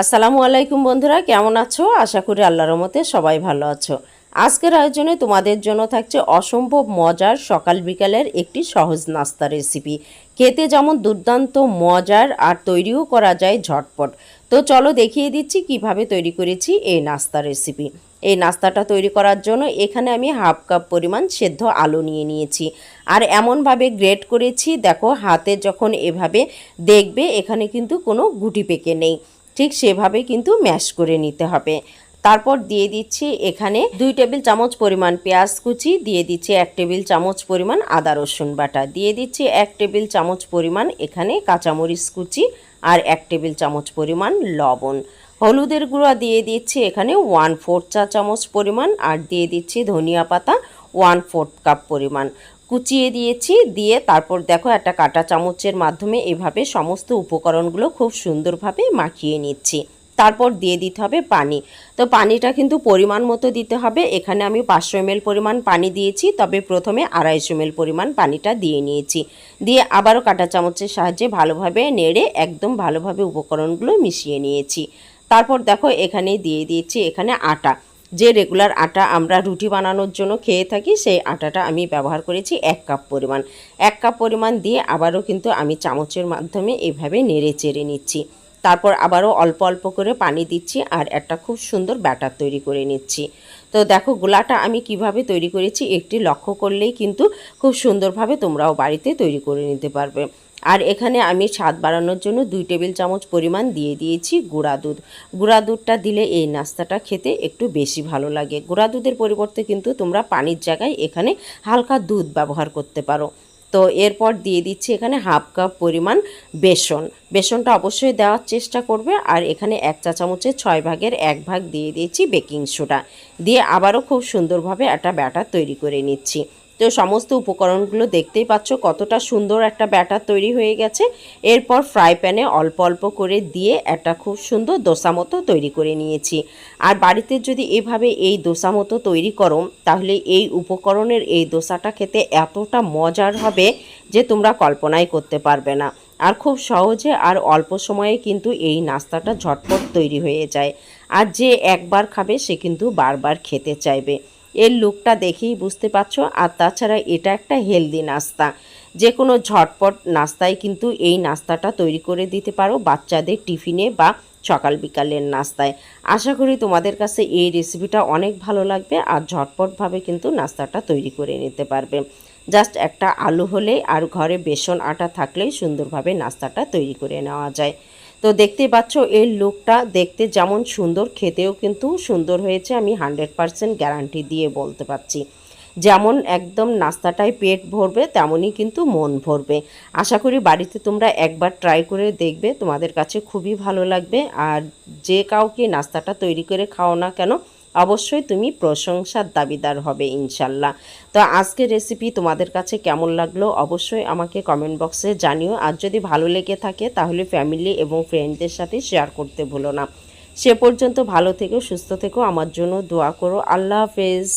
আসসালামু আলাইকুম বন্ধুরা, কেমন আছো? আশা করি আল্লাহর মতে সবাই ভালো আছো। আজকের আয়োজনে তোমাদের জন্য থাকছে অসম্ভব মজার সকাল বিকালের একটি সহজ নাস্তা রেসিপি খেতে যেমন দুর্দান্ত, মজার আর তৈরিও করা যায় ঝটপট। তো চলো দেখিয়ে দিচ্ছি কীভাবে তৈরি করেছি এই নাস্তা রেসিপি এই নাস্তাটা তৈরি করার জন্য এখানে আমি হাফ কাপ পরিমাণ সেদ্ধ আলু নিয়ে নিয়েছি। আর এমনভাবে গ্রেট করেছি, দেখো হাতে যখন এভাবে দেখবে এখানে কিন্তু কোনো গুটি পেকে নেই। ঠিক সেভাবে কিন্তু ম্যাশ করে নিতে হবে। তারপর দিয়ে দিচ্ছি এখানে দুই টেবিল চামচ পরিমাণ পেঁয়াজ কুচি, দিয়ে দিচ্ছি এক টেবিল চামচ পরিমাণ আদা, রসুন বাটা, দিয়ে দিচ্ছি এক টেবিল চামচ পরিমাণ এখানে কাঁচামরিচ কুচি আর এক টেবিল চামচ পরিমাণ লবণ। হলুদের গুঁড়া দিয়ে দিচ্ছি এখানে ওয়ান ফোর্থ চা চামচ পরিমাণ আর দিয়ে দিচ্ছি ধনিয়া পাতা ওয়ান ফোর্থ কাপ পরিমাণ। কুচিয়ে দিয়েছি, দিয়ে তারপর দেখো একটা কাঁটা চামচের মাধ্যমে এভাবে সমস্ত উপকরণগুলো খুব সুন্দরভাবে মাখিয়ে নিচ্ছি। তারপর দিয়ে দিতে হবে পানি। তো পানিটা কিন্তু পরিমাণ মতো দিতে হবে। এখানে আমি পাঁচশো এমএল পরিমাণ পানি দিয়েছি, তবে প্রথমে আড়াইশো এমএল পরিমাণ পানিটা দিয়ে নিয়েছি। দিয়ে আবারও কাঁটা চামচের সাহায্যে ভালোভাবে নেড়ে একদম ভালোভাবে উপকরণগুলো মিশিয়ে নিয়েছি। তারপর দেখো এখানে দিয়ে দিয়েছি এখানে আটা। যে রেগুলার আটা আমরা রুটি বানানোর জন্য খেয়ে থাকি, সেই আটাটা আমি ব্যবহার করেছি এক কাপ পরিমাণ। এক কাপ পরিমাণ দিয়ে আবারও কিন্তু আমি চামচের মাধ্যমে এভাবে নেড়ে চেড়ে নিচ্ছি। তারপর আবারও অল্প অল্প করে পানি দিচ্ছি আর একটা খুব সুন্দর ব্যাটার তৈরি করে নিচ্ছি। তো দেখো, গোলাটা আমি কীভাবে তৈরি করেছি একটি লক্ষ্য করলেই কিন্তু খুব সুন্দরভাবে তোমরাও বাড়িতে তৈরি করে নিতে পারবে। আর এখানে আমি স্বাদ বাড়ানোর জন্য দুই টেবিল চামচ পরিমাণ দিয়ে দিয়েছি গুঁড়া দুধ। গুঁড়া দুধটা দিলে এই নাস্তাটা খেতে একটু বেশি ভালো লাগে। গুঁড়া দুধের পরিবর্তে কিন্তু তোমরা পানির জায়গায় এখানে হালকা দুধ ব্যবহার করতে পারো। তো এরপর দিয়ে দিচ্ছি এখানে হাফ কাপ পরিমাণ বেসন। বেসনটা অবশ্যই দেওয়ার চেষ্টা করবে আর এখানে এক চা চামচের ছয় ভাগের এক ভাগ দিয়ে দিয়েছি বেকিং সোডা। দিয়ে আবারও খুব সুন্দরভাবে একটা ব্যাটার তৈরি করে নিচ্ছি। তো সমস্ত উপকরণগুলো দেখতেই পাচ্ছ, কতটা সুন্দর একটা ব্যাটার তৈরি হয়ে গেছে। এরপর ফ্রাই প্যানে অল্প অল্প করে দিয়ে একটা খুব সুন্দর দোসা মতো তৈরি করে নিয়েছি। আর বাড়িতে যদি এভাবে এই দোসা মতো তৈরি করো, তাহলে এই উপকরণের এই দোসাটা খেতে এতটা মজার হবে যে তোমরা কল্পনাই করতে পারবে না। আর খুব সহজে আর অল্প সময়ে কিন্তু এই নাস্তাটা ঝটপট তৈরি হয়ে যায়। আর যে একবার খাবে, সে কিন্তু বারবার খেতে চাইবে। এর লুকটা দেখেই বুঝতে পারছ। আর তাছাড়া এটা একটা হেলদি নাস্তা। যে কোনো ঝটপট নাস্তায় কিন্তু এই নাস্তাটা তৈরি করে দিতে পারো বাচ্চাদের টিফিনে বা সকাল বিকালের নাস্তায়। আশা করি তোমাদের কাছে এই রেসিপিটা অনেক ভালো লাগবে আর ঝটপটভাবে কিন্তু নাস্তাটা তৈরি করে নিতে পারবে। জাস্ট একটা আলু হলেই আর ঘরে বেসন আটা থাকলেই সুন্দরভাবে নাস্তাটা তৈরি করে নেওয়া যায়। তো দেখতে পাচ্ছ এর লুকটা দেখতে যেমন সুন্দর, খেতেও কিন্তু সুন্দর হয়েছে, আমি হান্ড্রেড পারসেন্ট গ্যারান্টি দিয়ে বলতে পারছি। যেমন একদম নাস্তাটায় পেট ভরবে, তেমনই কিন্তু মন ভরবে। আশা করি বাড়িতে তোমরা একবার ট্রাই করে দেখবে, তোমাদের কাছে খুবই ভালো লাগবে। আর যে কাউকে নাস্তাটা তৈরি করে খাও না কেন, অবশ্যই তুমি প্রশংসার দাবিদার হবে ইনশাল্লাহ। তো আজকের রেসিপি তোমাদের কাছে কেমন লাগল অবশ্যই আমাকে কমেন্ট বক্সে জানিও। আর যদি ভালো লেগে থাকে, তাহলে ফ্যামিলি এবং ফ্রেন্ডদের সাথে শেয়ার করতে ভুলো না। সে পর্যন্ত ভালো থেকো, সুস্থ থেকো, আমার জন্য দোয়া করো। আল্লাহ হাফেজ।